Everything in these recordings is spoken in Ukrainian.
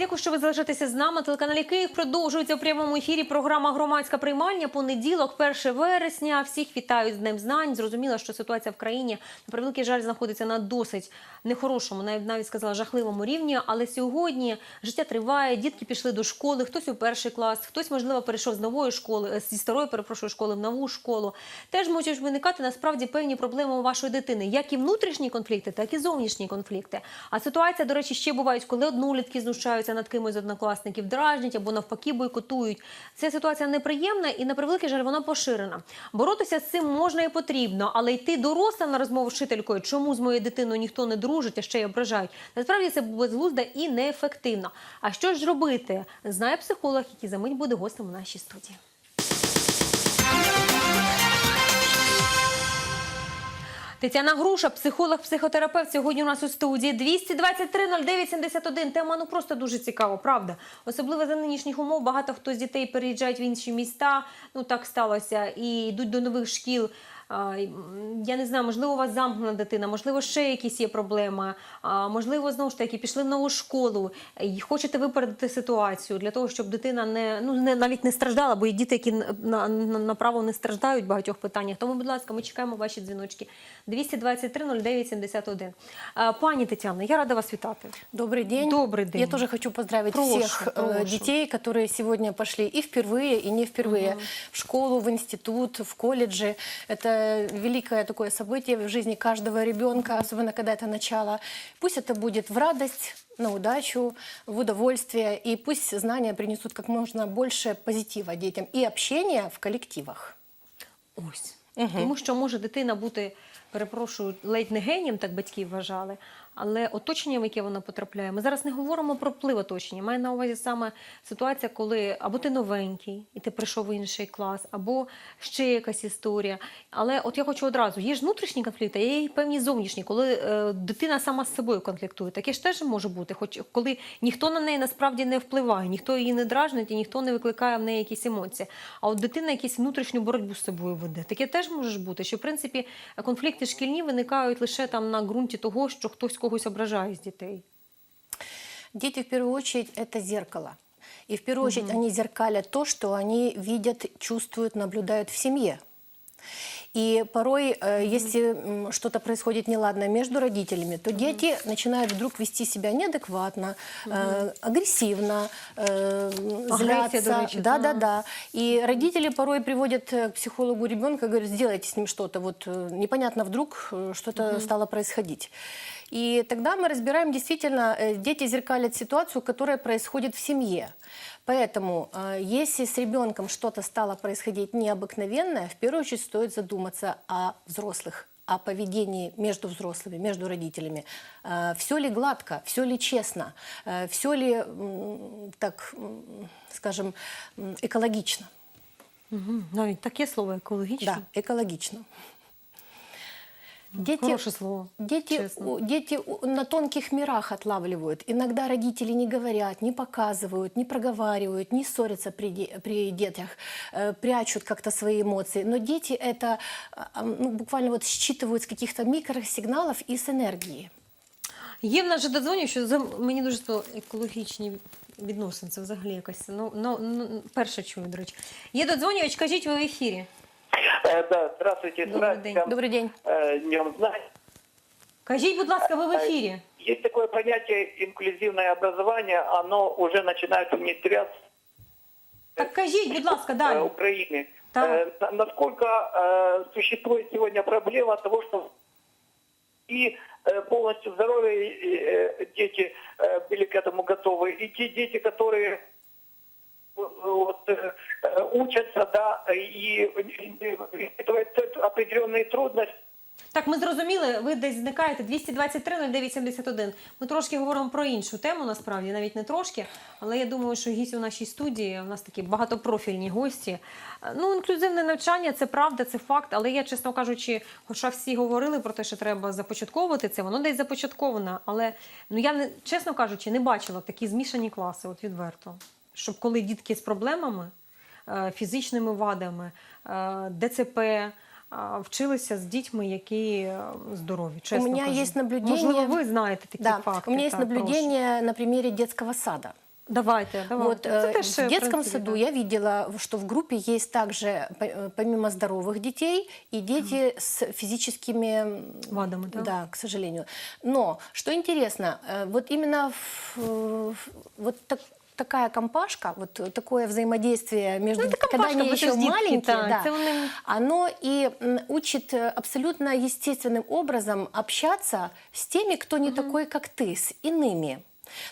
дякую, що ви залишаєтеся з нами. Телеканалі Київ продовжується в прямому ефірі. Програма Громадська приймальня. Понеділок, 1 вересня. Всіх вітаю з Днем Знань. Зрозуміло, що ситуація в країні на превеликий жаль знаходиться на досить нехорошому, навіть навіть сказала жахливому рівні. Але сьогодні життя триває. Дітки пішли до школи. Хтось у перший клас, хтось можливо перейшов з нової школи, е, зі старої перепрошую школи в нову школу. Теж можуть виникати насправді певні проблеми у вашої дитини, як і внутрішні конфлікти, так і зовнішні конфлікти. А ситуація, до речі, ще бувають, коли однолітки знущаються над кимось з однокласників, дражнять або навпаки бойкотують. Ця ситуація неприємна і на превеликий жаль, вона поширена. Боротися з цим можна і потрібно, але йти дорослим на розмову з вчителькою, чому з моєю дитиною ніхто не дружить, а ще й ображають. Насправді це безглузда і неефективно. А що ж робити? Знає психолог, який за мить буде гостем у нашій студії. Тетяна Груша, психолог, психотерапевт, сьогодні у нас у студії 223 09 71. Тема ну просто дуже цікава, правда. Особливо за нинішніх умов багато хто з дітей переїжджають в інші міста. Ну так сталося, і йдуть до нових шкіл. А, й, м, Я не знаю, можливо, у вас замкнена дитина, можливо, ще якісь є проблеми. А, можливо, знову ж таки, пішли в нову школу і хочете випередити ситуацію для того, щоб дитина не ну не навіть не страждала, бо є діти, які на, на, на- направо не страждають в багатьох питаннях. Тому, будь ласка, ми чекаємо ваші дзвіночки 223 09 71. А, Пані Тетяно, я рада вас вітати. Добрый день. Добрый день. Я тоже хочу поздравить Прошу, всех э, прошу. детей, которые сегодня пошли и впервые, и не впервые в школу, в институт, в колледжи. Это великое такое событие в жизни каждого ребенка, особенно когда это начало. Пусть это будет в радость, на удачу, в удовольствие, и пусть знания принесут как можно больше позитива детям и общения в коллективах. Ось. Тому що може дитина бути, перепрошую, ледь не генієм, так батьки вважали, але оточення, в яке вона потрапляє. Ми зараз не говоримо про вплив оточення. Маю на увазі саме ситуація, коли або ти новенький, і ти прийшов в інший клас, або ще якась історія. Але от я хочу одразу: є ж внутрішні конфлікти, є й певні зовнішні, коли е, дитина сама з собою конфліктує. Таке ж теж може бути, хоч коли ніхто на неї насправді не впливає, ніхто її не дражнить і ніхто не викликає в неї якісь емоції. А от дитина якусь внутрішню боротьбу з собою веде. Таке теж може бути, що в принципі конфлікти шкільні виникають лише там на ґрунті того, що хтось когось ображає з дітей. Дети в первую очередь это зеркало. И в первую очередь они зеркалят то, что они видят, чувствуют, наблюдают в семье. И порой, э, если м, что-то происходит неладное между родителями, то дети начинают вдруг вести себя неадекватно, э, агрессивно, э, Агрессия, злятся. до речи, да, да. да, да. И родители порой приводят э, к психологу ребенка, говорят, сделайте с ним что-то. Вот э, непонятно вдруг э, что-то стало происходить. И тогда мы разбираем, действительно, э, дети зеркалят ситуацию, которая происходит в семье. Поэтому, э, если с ребенком что-то стало происходить необыкновенное, в первую очередь стоит задуматься о взрослых о поведении между взрослыми, между родителями. все ли гладко, все ли честно, все ли, так скажем, экологично. Угу. Навіть таке слово екологічне. Да, экологично. Дети, Хороше слово. Дети, чесно. у- дети у- на тонких мирах отлавливают. Иногда родители не говорят, не показывают, не проговаривают, не ссорятся при, де- при детях, э, прячут как-то свои эмоции. Но дети это а, а, ну, буквально вот считывают с каких-то микросигналов и с энергии. Є в нас же додзвонів, що за- мені дуже сподобалося екологічні відносини. Це взагалі якась. Ну, ну, ну перше чую, до речі. Є додзвонювач, кажіть ви в ефірі. Э, Да, здравствуйте. Добрый с праздником, Добрый день. э, Днем знаний. Кажіть, будь ласка, ви в ефірі. Есть такое понятие инклюзивное образование, оно уже начинает внедряться Так кажіть, будь ласка, в далі. Украине. Так. Э, на- Насколько э, существует сегодня проблема того, что и э, полностью здоровые э, дети э, были к этому готовы, и те дети, которые э, вот, э, э, учатся, да, и э, испытывают определенные трудности, Так, ми зрозуміли, ви десь зникаєте 223 09 71. Ми трошки говоримо про іншу тему, насправді, навіть не трошки. Але я думаю, що гість у нашій студії, у нас такі багатопрофільні гості. Е, Ну, інклюзивне навчання це правда, це факт. Але я, чесно кажучи, хоча всі говорили про те, що треба започатковувати це, воно десь започатковано. Але ну я не чесно кажучи, не бачила такі змішані класи, от відверто. Щоб коли дітки з проблемами, е, фізичними вадами, е, ДЦП. а, Вчилися з дітьми, які е, здорові. Чесно меня кажу. есть наблюдение- Можливо, ви знаєте такі Да, факти. у меня есть так, прошу. наблюдение на примере детского сада. Давайте, давайте. Вот Це э, теж, в в детском принципі, саду так. я видела, что в группе есть также, по- э, помимо здоровых детей, и дети с физическими м, Вадами, да? Да, к сожалению. Но, что интересно, э, вот именно в- в- вот так- такая компашка, вот такое взаимодействие между, Ну, когда они еще дітки, маленькие, да, вони- оно и учит э, абсолютно естественным образом общаться с теми, кто не такой, как ты, с иными.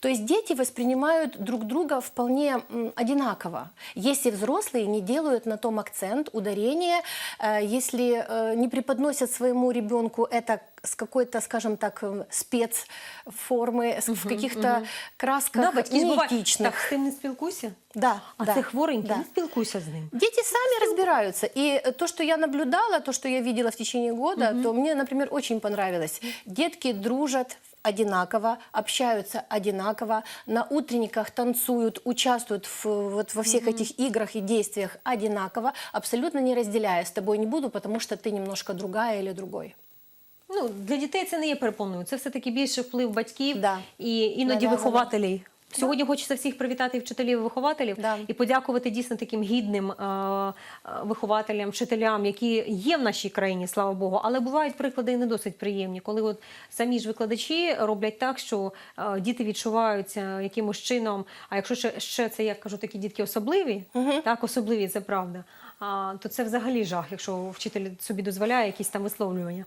То есть дети воспринимают друг друга вполне одинаково, если взрослые не делают на том акцент, ударение, э, если э, не преподносят своему ребенку это с какой-то, скажем так, м, спецформы, с- в каких-то красках Да, неэтичных. Так, з не спілкуйся. Да, А да, це хворенький, да. не спілкуйся з ним. Дети сами разбираются. И э, то, что я наблюдала, то, что я видела в течение года, то мне, например, очень понравилось. Детки дружат одинаково, общаются одинаково, на утренниках танцуют, участвуют в, вот во всех этих играх и действиях одинаково, абсолютно не разделяя. С тобой не буду, потому что ты немножко другая или другой. Ну, для дітей це не є перепоною. Це все-таки більше вплив батьків Да. і іноді Да-да-да-да. вихователів. Сьогодні хочеться всіх привітати і вчителів і вихователів Да. і подякувати дійсно таким гідним е, е, вихователям, вчителям, які є в нашій країні, слава Богу. Але бувають приклади і не досить приємні, коли от самі ж викладачі роблять так, що е, діти відчуваються якимось чином. А якщо ще, ще це, як кажу, такі дітки особливі, так особливі, це правда. А, то це взагалі жах, якщо вчитель собі дозволяє якісь там висловлювання.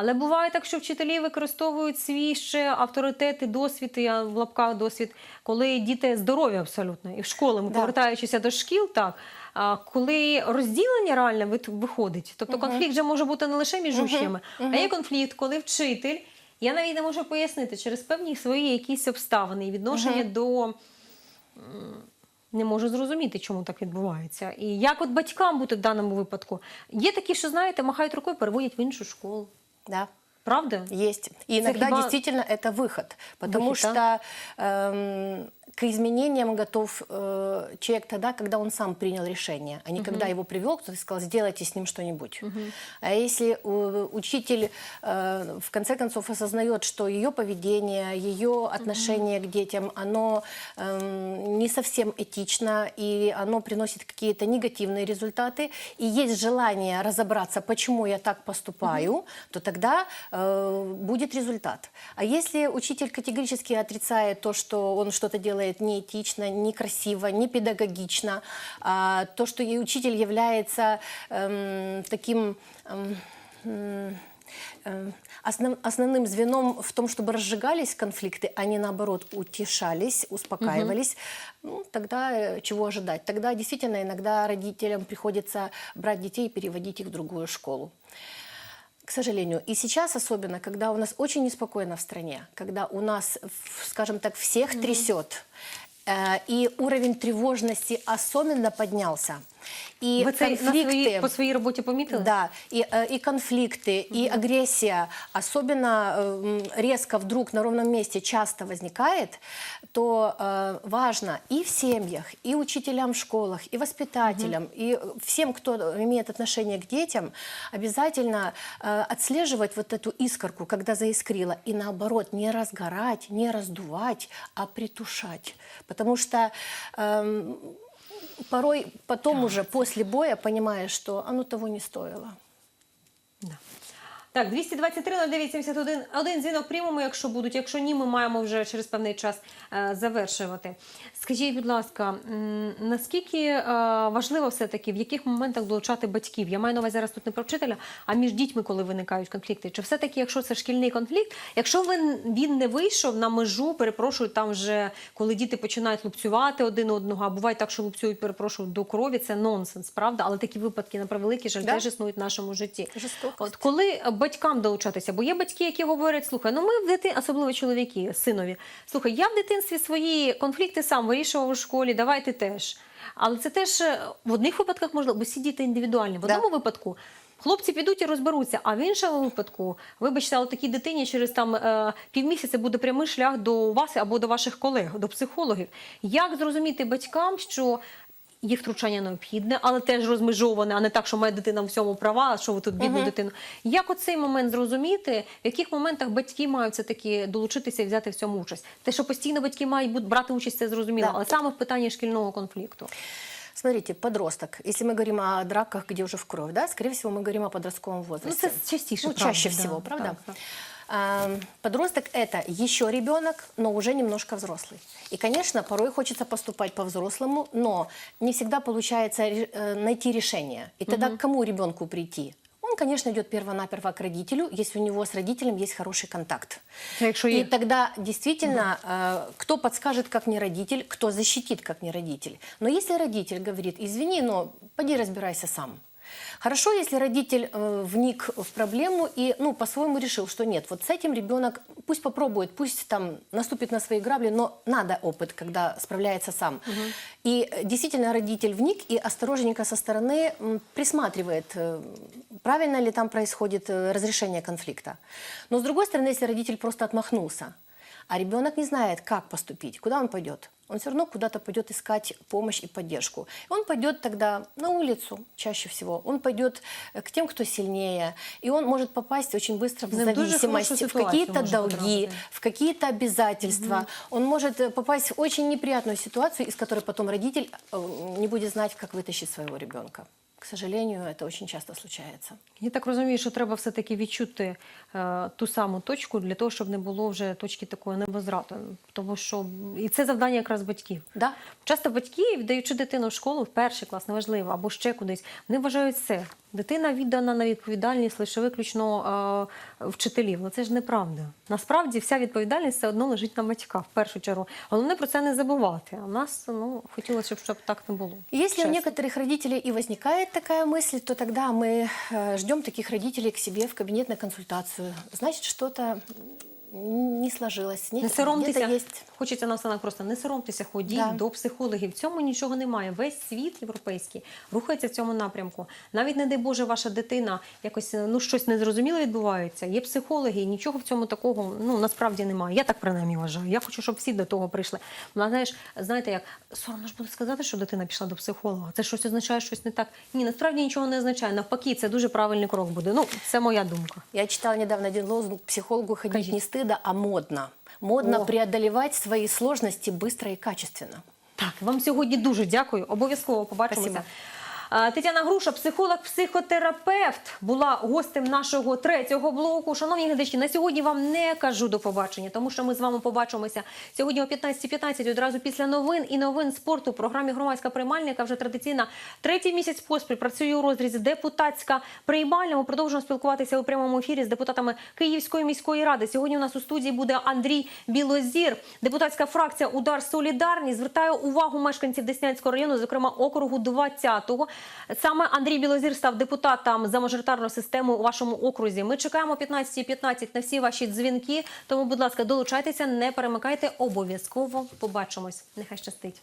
Але буває так, що вчителі використовують свій ще авторитет і досвід, я в лапках досвід, коли діти здорові абсолютно. І в школи, ми Да. повертаючися до шкіл, так. А коли розділення реально виходить, тобто конфлікт же може бути не лише між учнями, а є конфлікт, коли вчитель, я навіть не можу пояснити, через певні свої якісь обставини і відношення до не можу зрозуміти, чому так відбувається. І як от батькам бути в даному випадку? Є такі, що знаєте, махають рукою, переводять в іншу школу. Да. Правда? Есть. И иногда хиба- действительно это выход, потому Выход, что эм, к изменениям готов э, человек тогда, когда он сам принял решение, а не когда его привел кто-то и сказал, сделайте с ним что-нибудь. А если э, учитель э, в конце концов осознает, что ее поведение, ее отношение к детям, оно эм, не совсем этично, и оно приносит какие-то негативные результаты, и есть желание разобраться, почему я так поступаю, то тогда э, будет результат. А если учитель категорически отрицает то, что он что-то делает неэтично, некрасиво, не педагогично, а то, что и учитель является эм, таким... эм, м, э, Основ- основным звеном в том, чтобы разжигались конфликты, а не наоборот утешались, успокаивались, ну, тогда э, чего ожидать? Тогда действительно иногда родителям приходится брать детей и переводить их в другую школу. К сожалению. И сейчас особенно, когда у нас очень неспокойно в стране, когда у нас, скажем так, всех трясет, э, и уровень тревожности особенно поднялся. И Ви це на конфликты... своїй, по своїй роботі помітили? Да, и, э, и конфликты, и агрессия особенно э, м, резко вдруг на ровном месте часто возникает, то э, важно и в семьях, и учителям в школах, и воспитателям, и э, всем, кто имеет отношение к детям, обязательно э, отслеживать вот эту искорку, когда заискрила, и наоборот не разгорать, не раздувать, а притушать. Потому что эм, порой потом уже после боя понимаешь, что оно того не стоило. Так, 223 0971. Один дзвінок приймемо, якщо будуть. Якщо ні, ми маємо вже через певний час е, завершувати. Скажіть, будь ласка, наскільки е, важливо все-таки, в яких моментах долучати батьків? Я маю на увазі зараз тут не про вчителя, а між дітьми, коли виникають конфлікти. Чи все-таки, якщо це шкільний конфлікт, якщо він, не вийшов на межу, перепрошую, там вже коли діти починають лупцювати один одного, а буває так, що лупцюють, перепрошую, до крові, це нонсенс, правда? Але такі випадки, на превеликий жаль, Да. теж існують в нашому житті. От коли батькам долучатися, бо є батьки, які говорять, слухай, ну ми в дитин, особливо чоловіки, синові, слухай, я в дитинстві свої конфлікти сам вирішував у школі, давай ти теж. Але це теж е, в одних випадках можливо, бо всі діти індивідуальні. В Да. одному випадку хлопці підуть і розберуться, а в іншому випадку, вибачте, але такій дитині через там е, півмісяця буде прямий шлях до вас або до ваших колег, до психологів. Як зрозуміти батькам, що Є втручання необхідне, але теж розмежоване, а не так, що моя дитина в всьому права, а що ви тут бідну дитину. Як оцей момент зрозуміти, в яких моментах батьки мають все таки долучитися і взяти в цьому участь? Те, що постійно батьки мають бу- брати участь, це зрозуміло, Да. але саме в питанні шкільного конфлікту. Смотрите, подросток. Если мы говорим о драках, где уже в кровь, да, скорее всего, мы говорим о подростковом возрасте. Ну, это частіше, Ну, правда, чаще да, всего, правда? так, так. А, Подросток – это еще ребенок, но уже немножко взрослый. И, конечно, порой хочется поступать по-взрослому, но не всегда получается э, найти решение. И тогда к кому ребенку прийти? Он, конечно, идет перво-наперво к родителю, если у него с родителем есть хороший контакт. Якщо є И тогда действительно, э, кто подскажет, как не родитель, кто защитит, как не родитель. Но если родитель говорит, извини, но поди разбирайся сам. Хорошо, если родитель э, вник в проблему и ну, по-своему решил, что нет, вот с этим ребенок пусть попробует, пусть там наступит на свои грабли, но надо опыт, когда справляется сам. И э, действительно родитель вник и осторожненько со стороны присматривает, э, правильно ли там происходит э, разрешение конфликта. Но с другой стороны, если родитель просто отмахнулся, а ребенок не знает, как поступить, куда он пойдет. Он все равно куда-то пойдет искать помощь и поддержку. Он пойдет тогда на улицу чаще всего. Он пойдет э, к тем, кто сильнее. И он может попасть очень быстро в зависимость, в какие-то долги, в какие-то обязательства. Он может э, попасть в очень неприятную ситуацию, из которой потом родитель э, не будет знать, как вытащить своего ребенка. К сожалению, это очень часто случается. Я так розумію, що треба все-таки відчути е, ту саму точку для того, щоб не було вже точки такої невозврату. Тому що і це завдання якраз батьків. Да? Часто батьки, віддаючи дитину в школу, в перший клас, неважливо, або ще кудись, вони вважають все. Дитина віддана на відповідальність лише виключно е, вчителів. Ну це ж неправда. Насправді вся відповідальність все одно лежить на батьках в першу чергу. Головне про це не забувати. А в нас ну хотілося б, щоб так не було. Если у Чесно. некоторых родителей и возникает такая мысль, то тогда мы э, ждем таких родителей к себе в кабинет на консультацию. Значит, что-то м, не сложилось. Не где-то соромтеся, есть хочеться на останок просто не соромтеся, ходіть Да. до психологів. В цьому нічого немає. Весь світ європейський рухається в цьому напрямку. Навіть не дай Боже, ваша дитина якось ну щось незрозуміле відбувається. Є психологи, нічого в цьому такого ну насправді немає. Я так принаймні вважаю. Я хочу, щоб всі до того прийшли. Ну, знаєш, знаєте, як соромно ж буде сказати, що дитина пішла до психолога. Це щось означає, щось не так. Ні, насправді нічого не означає. Навпаки, це дуже правильний крок буде. Ну, це моя думка. Я читала недавно один лозунг психологу ходить Кажите. не стыдо, а модно. Модно О. преодолевать свои сложности быстро и качественно. Так, вам сьогодні дуже дякую. Обов'язково побачимося. Спасибо. Тетяна Груша, психолог-психотерапевт, була гостем нашого третього блоку. Шановні глядачі, на сьогодні вам не кажу до побачення, тому що ми з вами побачимося сьогодні о 15.15 одразу після новин і новин спорту. В програмі громадська приймальня, яка вже традиційна третій місяць поспіль працює у розрізі депутатська приймальня. Ми продовжуємо спілкуватися у прямому ефірі з депутатами Київської міської ради. Сьогодні у нас у студії буде Андрій Білозір, депутатська фракція Удар Солідарність. Звертаю увагу мешканців Деснянського району, зокрема округу 20-го. Саме Андрій Білозір став депутатом за мажоритарну систему у вашому окрузі. Ми чекаємо 15.15 на всі ваші дзвінки. Тому, будь ласка, долучайтеся, не перемикайте. Обов'язково побачимось. Нехай щастить.